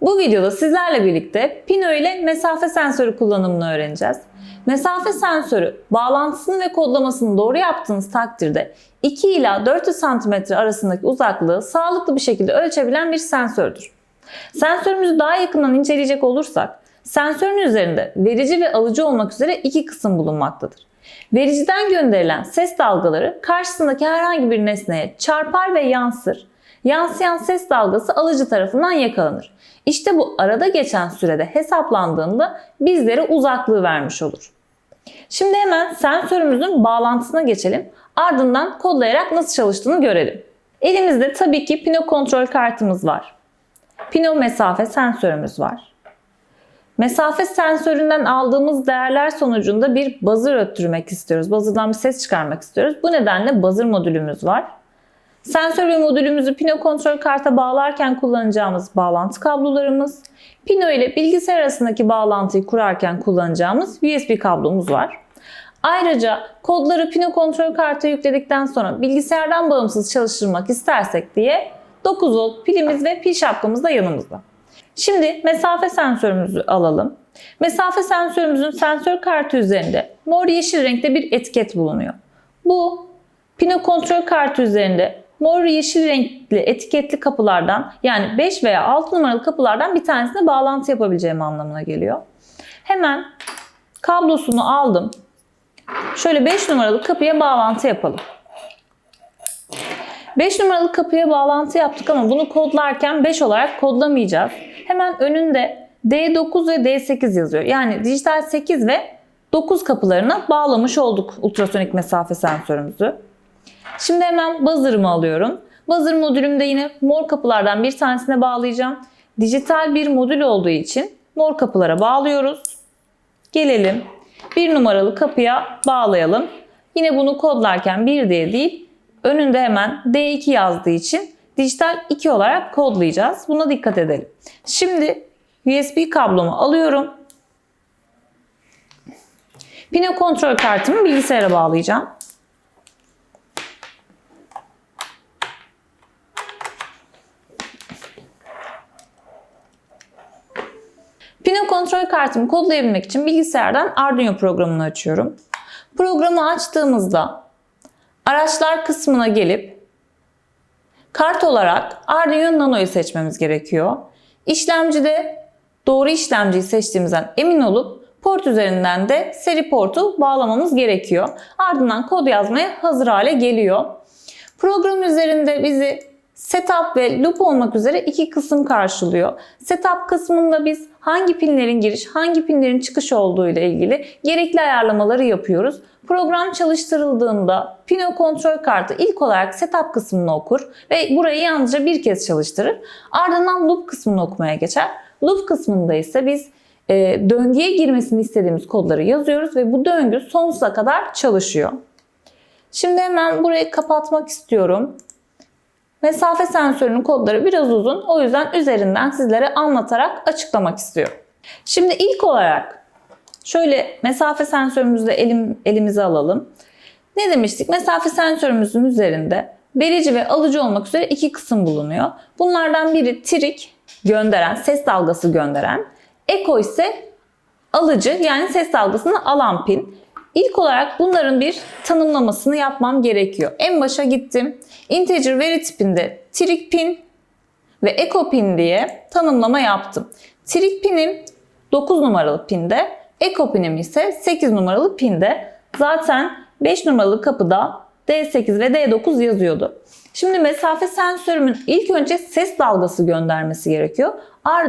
Bu videoda sizlerle birlikte Pino ile mesafe sensörü kullanımını öğreneceğiz. Mesafe sensörü bağlantısını ve kodlamasını doğru yaptığınız takdirde 2 ila 400 cm arasındaki uzaklığı sağlıklı bir şekilde ölçebilen bir sensördür. Sensörümüzü daha yakından inceleyecek olursak, sensörün üzerinde verici ve alıcı olmak üzere iki kısım bulunmaktadır. Vericiden gönderilen ses dalgaları karşısındaki herhangi bir nesneye çarpar ve yansır. Yansıyan ses dalgası alıcı tarafından yakalanır. İşte bu arada geçen sürede hesaplandığında bizlere uzaklığı vermiş olur. Şimdi hemen sensörümüzün bağlantısına geçelim. Ardından kodlayarak nasıl çalıştığını görelim. Elimizde tabii ki pino kontrol kartımız var. Pino mesafe sensörümüz var. Mesafe sensöründen aldığımız değerler sonucunda bir buzzer öttürmek istiyoruz. Buzzer'dan bir ses çıkarmak istiyoruz. Bu nedenle buzzer modülümüz var. Sensör modülümüzü Pino kontrol karta bağlarken kullanacağımız bağlantı kablolarımız, Pino ile bilgisayar arasındaki bağlantıyı kurarken kullanacağımız USB kablomuz var. Ayrıca kodları Pino kontrol karta yükledikten sonra bilgisayardan bağımsız çalıştırmak istersek diye 9 volt pilimiz ve pil şapkamız da yanımızda. Şimdi mesafe sensörümüzü alalım. Mesafe sensörümüzün sensör kartı üzerinde mor yeşil renkte bir etiket bulunuyor. Bu Pino kontrol kartı üzerinde mor yeşil renkli etiketli kapılardan yani 5 veya 6 numaralı kapılardan bir tanesine bağlantı yapabileceğim anlamına geliyor. Hemen kablosunu aldım. Şöyle 5 numaralı kapıya bağlantı yapalım. 5 numaralı kapıya bağlantı yaptık ama bunu kodlarken 5 olarak kodlamayacağız. Hemen önünde D9 ve D8 yazıyor. Yani dijital 8 ve 9 kapılarına bağlamış olduk ultrasonik mesafe sensörümüzü. Şimdi hemen buzzer'ımı alıyorum. Buzzer modülümde yine mor kapılardan bir tanesine bağlayacağım. Dijital bir modül olduğu için mor kapılara bağlıyoruz. Gelelim bir numaralı kapıya bağlayalım. Yine bunu kodlarken 1 diye değil önünde hemen D2 yazdığı için dijital 2 olarak kodlayacağız. Buna dikkat edelim. Şimdi USB kablomu alıyorum. Pino kontrol kartımı bilgisayara bağlayacağım. Pino kontrol kartımı kodlayabilmek için bilgisayardan Arduino programını açıyorum. Programı açtığımızda araçlar kısmına gelip kart olarak Arduino Nano'yu seçmemiz gerekiyor. İşlemcide doğru işlemciyi seçtiğimizden emin olup port üzerinden de seri portu bağlamamız gerekiyor. Ardından kod yazmaya hazır hale geliyor. Program üzerinde bizi setup ve loop olmak üzere iki kısım karşılıyor. Setup kısmında biz hangi pinlerin giriş, hangi pinlerin çıkış olduğu ile ilgili gerekli ayarlamaları yapıyoruz. Program çalıştırıldığında Pino kontrol kartı ilk olarak setup kısmını okur ve burayı yalnızca bir kez çalıştırır. Ardından loop kısmını okumaya geçer. Loop kısmında ise biz e, döngüye girmesini istediğimiz kodları yazıyoruz ve bu döngü sonsuza kadar çalışıyor. Şimdi hemen burayı kapatmak istiyorum. Mesafe sensörünün kodları biraz uzun. O yüzden üzerinden sizlere anlatarak açıklamak istiyorum. Şimdi ilk olarak şöyle mesafe sensörümüzü elim, elimize alalım. Ne demiştik? Mesafe sensörümüzün üzerinde verici ve alıcı olmak üzere iki kısım bulunuyor. Bunlardan biri trik gönderen, ses dalgası gönderen. Eko ise alıcı yani ses dalgasını alan pin. İlk olarak bunların bir tanımlamasını yapmam gerekiyor. En başa gittim. Integer veri tipinde trig pin ve echo pin diye tanımlama yaptım. Trig pinim 9 numaralı pinde, echo pinim ise 8 numaralı pinde. Zaten 5 numaralı kapıda D8 ve D9 yazıyordu. Şimdi mesafe sensörümün ilk önce ses dalgası göndermesi gerekiyor.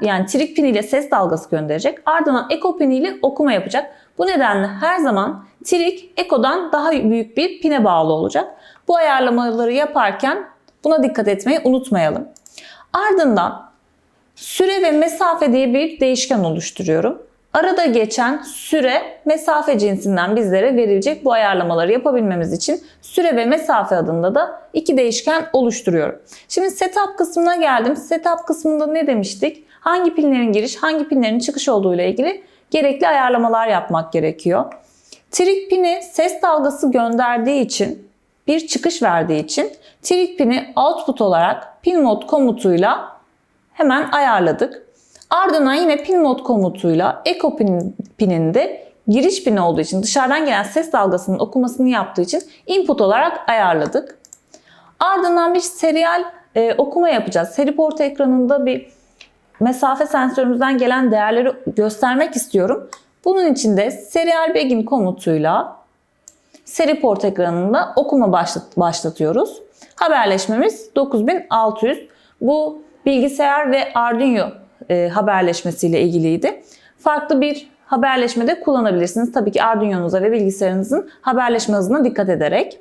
Yani trig pin ile ses dalgası gönderecek. Ardından echo pin ile okuma yapacak. Bu nedenle her zaman trig ekodan daha büyük bir pine bağlı olacak. Bu ayarlamaları yaparken buna dikkat etmeyi unutmayalım. Ardından süre ve mesafe diye bir değişken oluşturuyorum. Arada geçen süre mesafe cinsinden bizlere verilecek bu ayarlamaları yapabilmemiz için süre ve mesafe adında da iki değişken oluşturuyorum. Şimdi setup kısmına geldim. Setup kısmında ne demiştik? Hangi pinlerin giriş, hangi pinlerin çıkış olduğu ile ilgili gerekli ayarlamalar yapmak gerekiyor. Trig pini ses dalgası gönderdiği için bir çıkış verdiği için trig pini output olarak pin mode komutuyla hemen ayarladık. Ardından yine pin mod komutuyla echo pin, pininde giriş pini olduğu için dışarıdan gelen ses dalgasının okumasını yaptığı için input olarak ayarladık. Ardından bir serial e, okuma yapacağız. Seri port ekranında bir mesafe sensörümüzden gelen değerleri göstermek istiyorum. Bunun için de serial begin komutuyla seri port ekranında okuma başlat, başlatıyoruz. Haberleşmemiz 9600. Bu bilgisayar ve Arduino e, haberleşmesiyle ilgiliydi. Farklı bir haberleşmede kullanabilirsiniz. Tabii ki Arduino'nuza ve bilgisayarınızın haberleşme hızına dikkat ederek.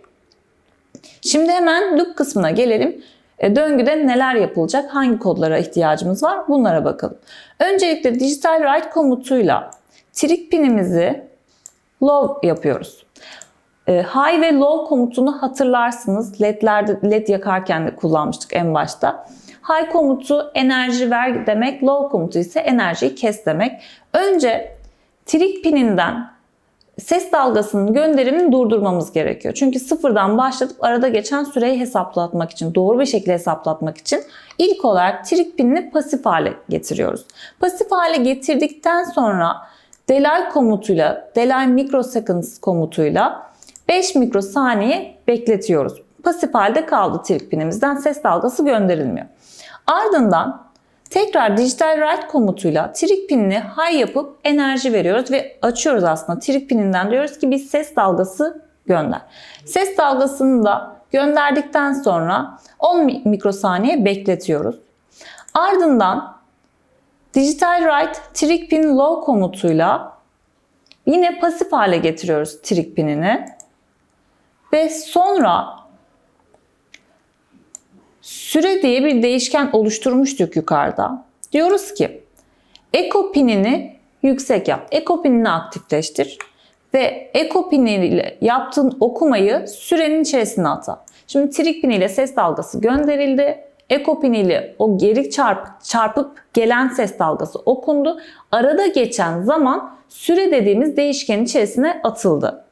Şimdi hemen loop kısmına gelelim. E, döngüde neler yapılacak, hangi kodlara ihtiyacımız var bunlara bakalım. Öncelikle digital write komutuyla trig pinimizi low yapıyoruz. E, high ve low komutunu hatırlarsınız. LED'lerde LED yakarken de kullanmıştık en başta. High komutu enerji ver demek, low komutu ise enerjiyi kes demek. Önce trig pininden ses dalgasının gönderimini durdurmamız gerekiyor. Çünkü sıfırdan başlatıp arada geçen süreyi hesaplatmak için, doğru bir şekilde hesaplatmak için ilk olarak trig pinini pasif hale getiriyoruz. Pasif hale getirdikten sonra delay komutuyla, delay microseconds komutuyla 5 mikrosaniye bekletiyoruz. Pasif halde kaldı trig pinimizden ses dalgası gönderilmiyor. Ardından tekrar digital write komutuyla trig pinini high yapıp enerji veriyoruz ve açıyoruz aslında. Trig pininden diyoruz ki bir ses dalgası gönder. Ses dalgasını da gönderdikten sonra 10 mikrosaniye bekletiyoruz. Ardından digital write trig pin low komutuyla yine pasif hale getiriyoruz trig pinini. Ve sonra süre diye bir değişken oluşturmuştuk yukarıda. Diyoruz ki echo pinini yüksek yap. Echo pinini aktifleştir ve echo piniyle yaptığın okumayı sürenin içerisine ata. Şimdi trig piniyle ses dalgası gönderildi. Echo piniyle o geri çarp, çarpıp gelen ses dalgası okundu. Arada geçen zaman süre dediğimiz değişkenin içerisine atıldı.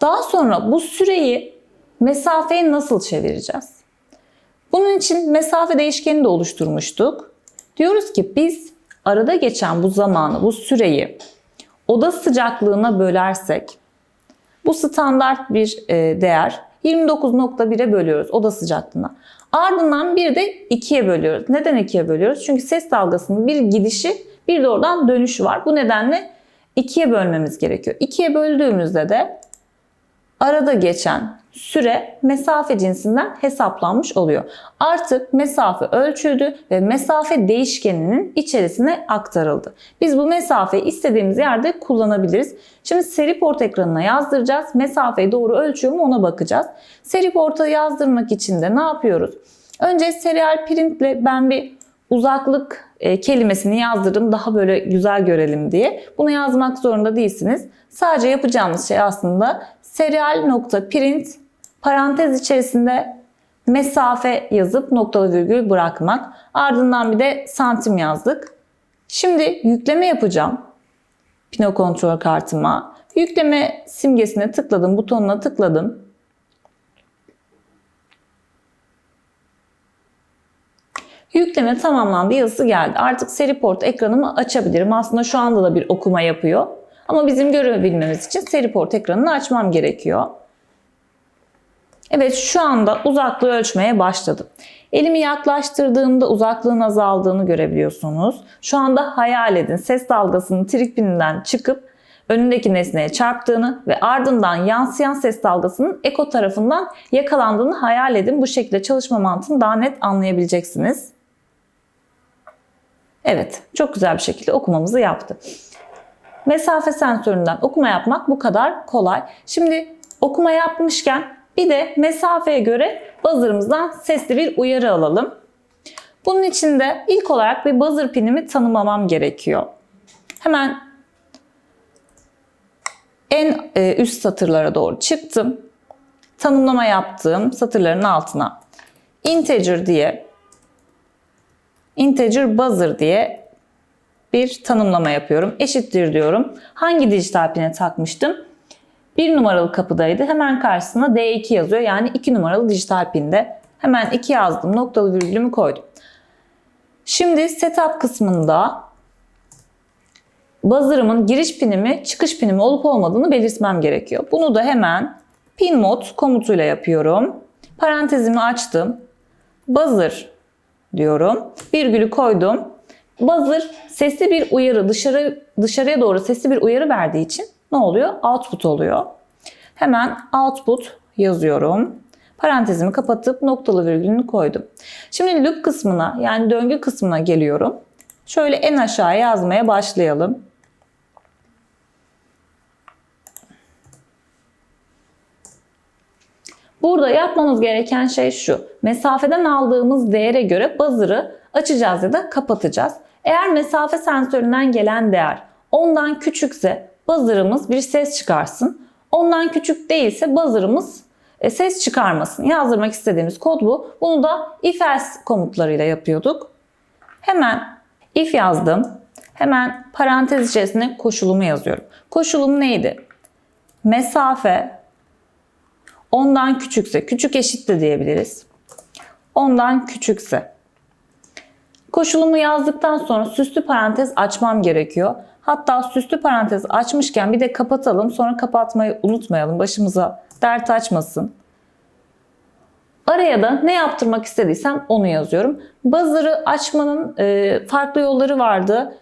Daha sonra bu süreyi mesafeye nasıl çevireceğiz? Bunun için mesafe değişkeni de oluşturmuştuk. Diyoruz ki biz arada geçen bu zamanı, bu süreyi oda sıcaklığına bölersek bu standart bir e, değer 29.1'e bölüyoruz oda sıcaklığına. Ardından bir de 2'ye bölüyoruz. Neden 2'ye bölüyoruz? Çünkü ses dalgasının bir gidişi bir de oradan dönüşü var. Bu nedenle 2'ye bölmemiz gerekiyor. 2'ye böldüğümüzde de arada geçen süre mesafe cinsinden hesaplanmış oluyor. Artık mesafe ölçüldü ve mesafe değişkeninin içerisine aktarıldı. Biz bu mesafeyi istediğimiz yerde kullanabiliriz. Şimdi seri port ekranına yazdıracağız. Mesafeyi doğru ölçüyor mu ona bakacağız. Seri porta yazdırmak için de ne yapıyoruz? Önce serial printle ben bir uzaklık e, kelimesini yazdırdım daha böyle güzel görelim diye. Bunu yazmak zorunda değilsiniz. Sadece yapacağımız şey aslında serial.print parantez içerisinde mesafe yazıp noktalı virgül bırakmak. Ardından bir de santim yazdık. Şimdi yükleme yapacağım. Pino kontrol kartıma. Yükleme simgesine tıkladım, butonuna tıkladım. Yükleme tamamlandı yazısı geldi. Artık seri port ekranımı açabilirim. Aslında şu anda da bir okuma yapıyor. Ama bizim görebilmemiz için seri port ekranını açmam gerekiyor. Evet şu anda uzaklığı ölçmeye başladım. Elimi yaklaştırdığımda uzaklığın azaldığını görebiliyorsunuz. Şu anda hayal edin ses dalgasının trik pininden çıkıp önündeki nesneye çarptığını ve ardından yansıyan ses dalgasının eko tarafından yakalandığını hayal edin. Bu şekilde çalışma mantığını daha net anlayabileceksiniz. Evet, çok güzel bir şekilde okumamızı yaptı. Mesafe sensöründen okuma yapmak bu kadar kolay. Şimdi okuma yapmışken bir de mesafeye göre buzzer'ımızdan sesli bir uyarı alalım. Bunun için de ilk olarak bir buzzer pinimi tanımlamam gerekiyor. Hemen en e, üst satırlara doğru çıktım. Tanımlama yaptığım satırların altına integer diye integer buzzer diye bir tanımlama yapıyorum. Eşittir diyorum. Hangi dijital pine takmıştım? Bir numaralı kapıdaydı. Hemen karşısına D2 yazıyor. Yani 2 numaralı dijital pinde. Hemen 2 yazdım. Noktalı virgülümü koydum. Şimdi setup kısmında buzzer'ımın giriş pini mi çıkış pini mi olup olmadığını belirtmem gerekiyor. Bunu da hemen pin mod komutuyla yapıyorum. Parantezimi açtım. Buzzer diyorum. Virgülü koydum. Buzzer sesli bir uyarı dışarı dışarıya doğru sesli bir uyarı verdiği için ne oluyor? Output oluyor. Hemen output yazıyorum. Parantezimi kapatıp noktalı virgülünü koydum. Şimdi loop kısmına yani döngü kısmına geliyorum. Şöyle en aşağıya yazmaya başlayalım. Burada yapmamız gereken şey şu. Mesafeden aldığımız değere göre buzzer'ı açacağız ya da kapatacağız. Eğer mesafe sensöründen gelen değer ondan küçükse buzzer'ımız bir ses çıkarsın. Ondan küçük değilse buzzer'ımız e, ses çıkarmasın. Yazdırmak istediğimiz kod bu. Bunu da if else komutlarıyla yapıyorduk. Hemen if yazdım. Hemen parantez içerisine koşulumu yazıyorum. Koşulum neydi? Mesafe ondan küçükse, küçük eşit de diyebiliriz. Ondan küçükse. Koşulumu yazdıktan sonra süslü parantez açmam gerekiyor. Hatta süslü parantez açmışken bir de kapatalım. Sonra kapatmayı unutmayalım. Başımıza dert açmasın. Araya da ne yaptırmak istediysem onu yazıyorum. Buzzer'ı açmanın e, farklı yolları vardı.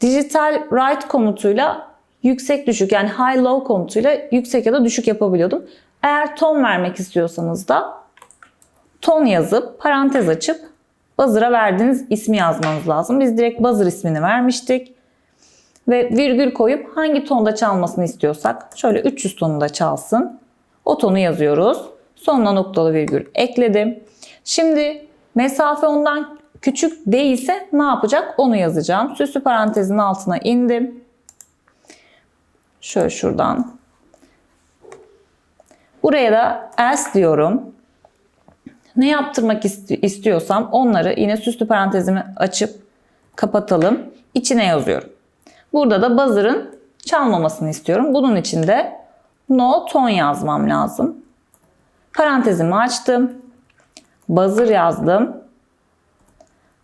Digital write komutuyla yüksek düşük yani high low komutuyla yüksek ya da düşük yapabiliyordum. Eğer ton vermek istiyorsanız da ton yazıp parantez açıp buzzer'a verdiğiniz ismi yazmanız lazım. Biz direkt buzzer ismini vermiştik. Ve virgül koyup hangi tonda çalmasını istiyorsak şöyle 300 tonunda çalsın. O tonu yazıyoruz. Sonuna noktalı virgül ekledim. Şimdi mesafe ondan küçük değilse ne yapacak onu yazacağım. Süslü parantezin altına indim. Şöyle şuradan. Buraya da else diyorum. Ne yaptırmak isti- istiyorsam onları yine süslü parantezimi açıp kapatalım. İçine yazıyorum. Burada da buzzer'ın çalmamasını istiyorum. Bunun için de no ton yazmam lazım. Parantezimi açtım. Buzzer yazdım.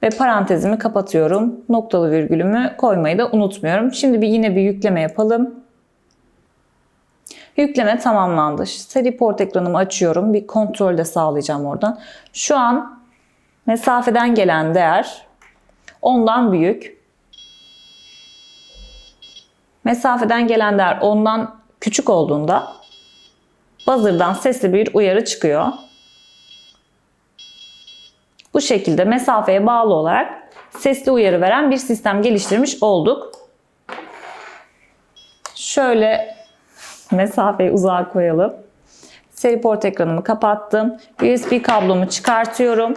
Ve parantezimi kapatıyorum. Noktalı virgülümü koymayı da unutmuyorum. Şimdi bir yine bir yükleme yapalım. Yükleme tamamlandı. Seri port ekranımı açıyorum. Bir kontrol de sağlayacağım oradan. Şu an mesafeden gelen değer ondan büyük. Mesafeden gelen değer ondan küçük olduğunda buzzer'dan sesli bir uyarı çıkıyor. Bu şekilde mesafeye bağlı olarak sesli uyarı veren bir sistem geliştirmiş olduk. Şöyle mesafeyi uzağa koyalım. Seri port ekranımı kapattım. USB kablomu çıkartıyorum.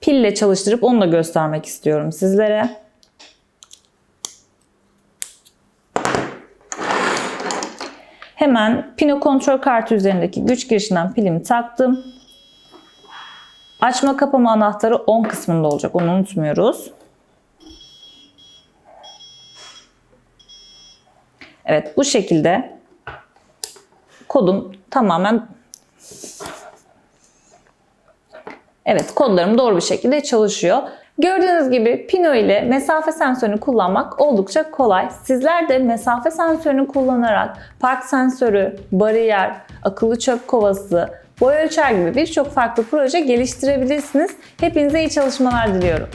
Pille çalıştırıp onu da göstermek istiyorum sizlere. Hemen Pino kontrol kartı üzerindeki güç girişinden pilimi taktım. Açma kapama anahtarı 10 kısmında olacak. Onu unutmuyoruz. Evet bu şekilde kodum tamamen Evet kodlarım doğru bir şekilde çalışıyor. Gördüğünüz gibi Pino ile mesafe sensörünü kullanmak oldukça kolay. Sizler de mesafe sensörünü kullanarak park sensörü, bariyer, akıllı çöp kovası, boy ölçer gibi birçok farklı proje geliştirebilirsiniz. Hepinize iyi çalışmalar diliyorum.